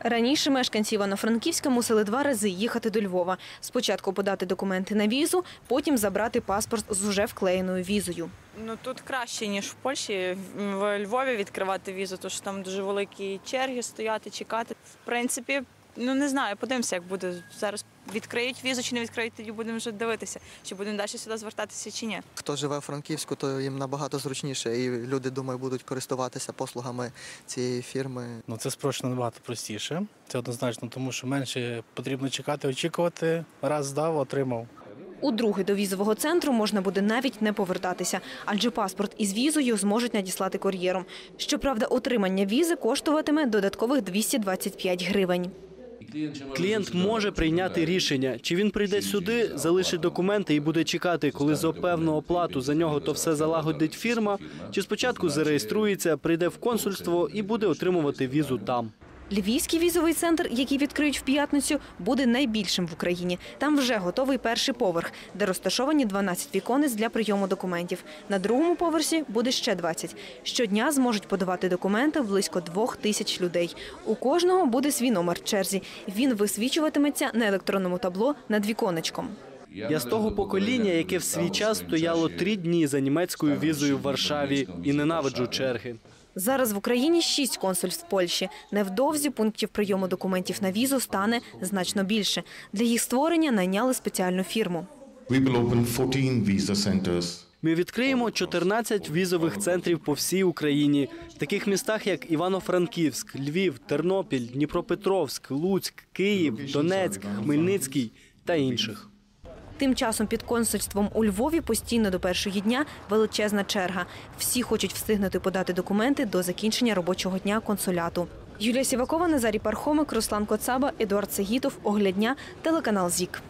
Раніше мешканці Івано-Франківська мусили два рази їхати до Львова. Спочатку подати документи на візу, потім забрати паспорт з уже вклеєною візою. Ну тут краще ніж в Польщі. В Львові відкривати візу, тому що там дуже великі черги стояти, чекати. В принципі, ну не знаю, подивимося, як буде зараз. Відкриють візу чи не відкриють, тоді будемо вже дивитися, чи будемо далі сюди звертатися чи ні. Хто живе в Франківську, то їм набагато зручніше, і люди, думаю, будуть користуватися послугами цієї фірми. Ну це спрощено набагато простіше. Це однозначно, тому що менше потрібно чекати, очікувати. Раз здав, отримав. У другий до візового центру можна буде навіть не повертатися, адже паспорт із візою зможуть надіслати кур'єром. Щоправда, отримання візи коштуватиме додаткових 225 гривень. Клієнт може прийняти рішення, чи він прийде сюди, залишить документи і буде чекати, коли за певну оплату за нього то все залагодить фірма, чи спочатку зареєструється, прийде в консульство і буде отримувати візу там. Львівський візовий центр, який відкриють в п'ятницю, буде найбільшим в Україні. Там вже готовий перший поверх, де розташовані 12 віконець для прийому документів. На другому поверсі буде ще 20. Щодня зможуть подавати документи близько двох тисяч людей. У кожного буде свій номер черзі. Він висвічуватиметься на електронному табло над віконечком. Я з того покоління, яке в свій час стояло три дні за німецькою візою в Варшаві і ненавиджу черги. Зараз в Україні шість консульств Польщі. Невдовзі пунктів прийому документів на візу стане значно більше. Для їх створення найняли спеціальну фірму. We will open 14 visa centers. Ми відкриємо 14 візових центрів по всій Україні, в таких містах як Івано-Франківськ, Львів, Тернопіль, Дніпропетровськ, Луцьк, Київ, Донецьк, Хмельницький та інших. Тим часом під консульством у Львові постійно до першого дня величезна черга. Всі хочуть встигнути подати документи до закінчення робочого дня консуляту. Юлія Сівакова, Назарій Пархомик, Руслан Коцаба, Едуард Сегітов, Оглядня, телеканал ЗІК.